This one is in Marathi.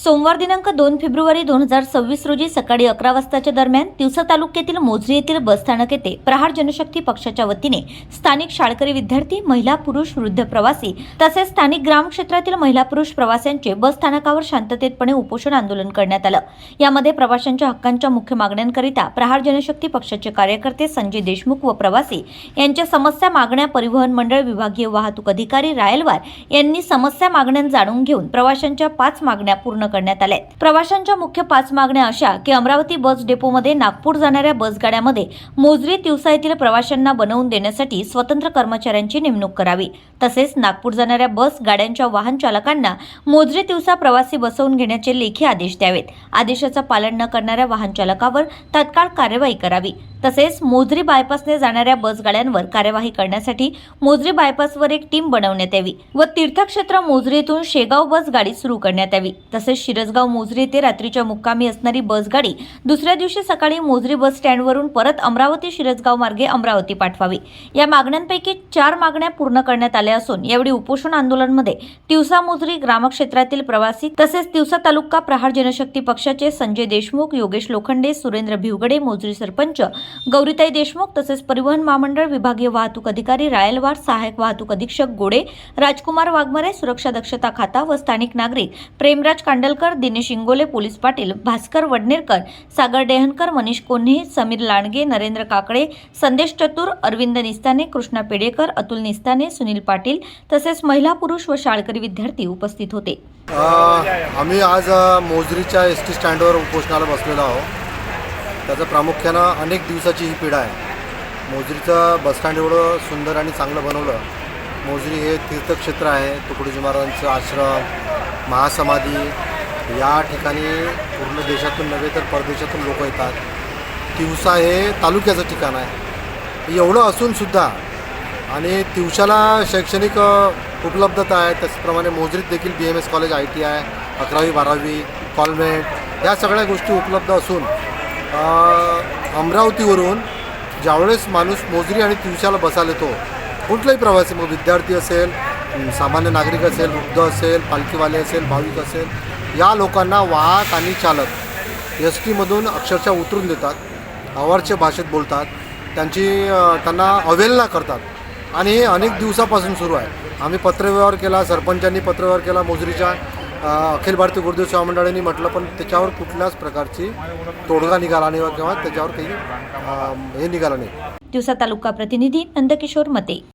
सोमवार दिनांक दोन फेब्रुवारी दोन हजार सव्वीस रोजी सकाळी अकरा वाजताच्या दरम्यान तिवसा तालुक्यातील मोझरी येथील बसस्थानक येथे प्रहार जनशक्ती पक्षाच्या वतीने स्थानिक शाळकरी विद्यार्थी महिला पुरुष वृद्ध प्रवासी तसेच स्थानिक ग्रामक्षेत्रातील महिला पुरुष प्रवाशांचे बस स्थानकावर शांततेतपणे उपोषण आंदोलन करण्यात आलं. यामध्ये प्रवाशांच्या हक्कांच्या मुख्य मागण्यांकरिता प्रहार जनशक्ती पक्षाचे कार्यकर्ते संजय देशमुख व प्रवासी यांच्या समस्या मागण्या परिवहन मंडळ विभागीय वाहतूक अधिकारी रायलवार यांनी समस्या मागण्या जाणून घेऊन प्रवाशांच्या पाच मागण्या पूर्ण करण्यात आल्या आहेत. प्रवाशांच्या मुख्य पाच मागण्या अशा की अमरावती बस डेपोमध्ये नागपूर जाणाऱ्या बसगाड्यामध्ये मोजरी दिवसा येथील प्रवाशांना बनवून देण्यासाठी स्वतंत्र कर्मचाऱ्यांची नेमणूक करावी. तसेच नागपूर जाणाऱ्या बस गाड्यांच्या वाहन चालकांना मोजरी दिवसा प्रवासी बसवून घेण्याचे लेखी आदेश द्यावेत. आदेशाचं पालन न करणाऱ्या वाहन चालकावर तत्काळ कार्यवाही करावी. तसेच मोजरी बायपासने जाणाऱ्या बसगाड्यांवर कार्यवाही करण्यासाठी मोजरी बायपासवर एक टीम बनवण्यात यावी व तीर्थक्षेत्र मोजरीतून शेगाव बस गाडी सुरू करण्यात यावी. तसेच शिरसगाव मोजरी येथे रात्रीच्या मुक्कामी असणारी बसगाडी दुसऱ्या दिवशी सकाळी मोजरी बस स्टँडवरून परत अमरावती शिरसगाव मार्गे अमरावती पाठवावी. या मागण्यांपैकी चार मागण्या पूर्ण करण्यात आल्या असून यावेळी उपोषण आंदोलनमध्ये तिवसा मोजरी ग्रामक्षेत्रातील प्रवासी तसेच तिवसा तालुका प्रहार जनशक्ती पक्षाचे संजय देशमुख योगेश लोखंडे सुरेंद्र भिवगडे मोजरी सरपंच गौरीताई देशमुख तसेच परिवहन महामंडळ विभागीय वाहतूक अधिकारी रायलवार सहाय्यक वाहतूक अधीक्षक गोडे राजकुमार वाघमारे सुरक्षा दक्षता खाता व स्थानिक नागरिक प्रेमराज कांडलकर दिनेश इंगोले पोलीस पाटील भास्कर वडनेरकर सागर डेहनकर मनीष कोन्हे समीर लांडगे नरेंद्र काकडे संदेश चतुर अरविंद निस्ताने कृष्णा पेडेकर अतुल निस्ताने सुनील पाटील तसेच महिला पुरुष व शाळकरी विद्यार्थी उपस्थित होते. आम्ही आज मोजरीच्या एस टी स्टँडवर उपोषणाला बसलेलो आहोत. त्याचं प्रामुख्यानं अनेक दिवसाची ही पीडा आहे. मोजरीचं बसस्टँड एवढं सुंदर आणि चांगलं बनवलं. मोजरी हे तीर्थक्षेत्र आहे तुकडोजी महाराजांचं आश्रम महासमाधी या ठिकाणी पूर्ण देशातून नव्हे तर परदेशातून लोक येतात. तिवसा हे तालुक्याचं ठिकाण आहे. एवढं असूनसुद्धा आणि तिवशाला शैक्षणिक उपलब्धता आहे. त्याचप्रमाणे मोजरीत देखील B M S college I T I अकरावी बारावी कॉलमेट या सगळ्या गोष्टी उपलब्ध असून अमरावतीवरून ज्यावेळेस माणूस मोजरी आणि तिवशाला बसायला येतो कुठलाही प्रवासी मग विद्यार्थी असेल सामान्य नागरिक असेल वृद्ध असेल पालखीवाले असेल भाविक असेल या लोकांना वाहक आणि चालक एस टीमधून अक्षरशः उतरून देतात आवारच्या भाषेत बोलतात त्यांची त्यांना अवहेलना करतात. आणि हे अनेक दिवसापासून सुरू आहे. आम्ही पत्रव्यवहार केला सरपंचांनी पत्रव्यवहार केला मोजरीच्या अखिल भारतीय गुरुदेव सेवा मंडळाने म्हटलं पण त्याच्यावर कुठल्याच प्रकारची तोडगा निघाला नाही किंवा त्याच्यावर काही हे निघालं नाही. दिवसा तालुका प्रतिनिधी नंदकिशोर मते.